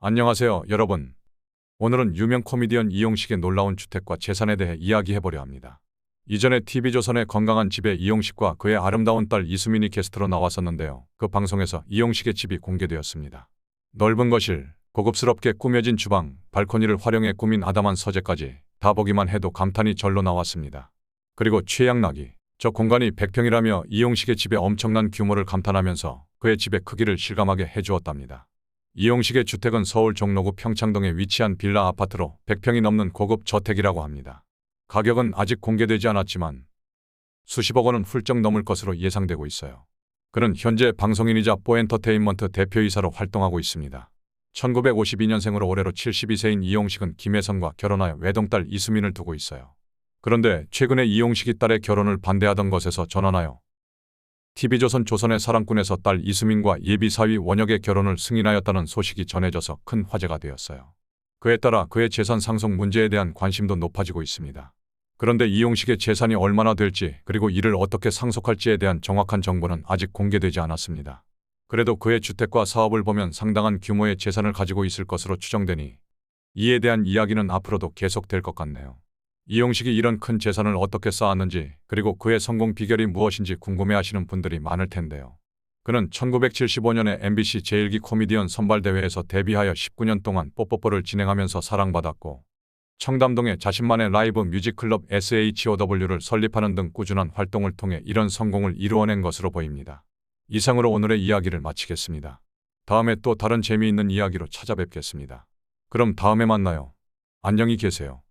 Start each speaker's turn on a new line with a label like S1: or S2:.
S1: 안녕하세요, 여러분. 오늘은 유명 코미디언 이용식의 놀라운 주택과 재산에 대해 이야기해보려 합니다. 이전에 TV조선의 건강한 집에 이용식과 그의 아름다운 딸 이수민이 게스트로 나왔었는데요. 그 방송에서 이용식의 집이 공개되었습니다. 넓은 거실, 고급스럽게 꾸며진 주방, 발코니를 활용해 꾸민 아담한 서재까지 다 보기만 해도 감탄이 절로 나왔습니다. 그리고 최양락이 저 공간이 100평이라며 이용식의 집의 엄청난 규모를 감탄하면서 그의 집의 크기를 실감하게 해주었답니다. 이용식의 주택은 서울 종로구 평창동에 위치한 빌라 아파트로 100평이 넘는 고급 저택이라고 합니다. 가격은 아직 공개되지 않았지만 수십억 원은 훌쩍 넘을 것으로 예상되고 있어요. 그는 현재 방송인이자 뽀엔터테인먼트 대표이사로 활동하고 있습니다. 1952년생으로 올해로 72세인 이용식은 김혜선과 결혼하여 외동딸 이수민을 두고 있어요. 그런데 최근에 이용식이 딸의 결혼을 반대하던 것에서 전환하여 TV조선 조선의 사랑꾼에서 딸 이수민과 예비사위 원혁의 결혼을 승인하였다는 소식이 전해져서 큰 화제가 되었어요. 그에 따라 그의 재산 상속 문제에 대한 관심도 높아지고 있습니다. 그런데 이용식의 재산이 얼마나 될지 그리고 이를 어떻게 상속할지에 대한 정확한 정보는 아직 공개되지 않았습니다. 그래도 그의 주택과 사업을 보면 상당한 규모의 재산을 가지고 있을 것으로 추정되니 이에 대한 이야기는 앞으로도 계속될 것 같네요. 이용식이 이런 큰 재산을 어떻게 쌓았는지 그리고 그의 성공 비결이 무엇인지 궁금해하시는 분들이 많을 텐데요. 그는 1975년에 MBC 제1기 코미디언 선발대회에서 데뷔하여 19년 동안 뽀뽀뽀를 진행하면서 사랑받았고 청담동에 자신만의 라이브 뮤직클럽 SHOW를 설립하는 등 꾸준한 활동을 통해 이런 성공을 이루어낸 것으로 보입니다. 이상으로 오늘의 이야기를 마치겠습니다. 다음에 또 다른 재미있는 이야기로 찾아뵙겠습니다. 그럼 다음에 만나요. 안녕히 계세요.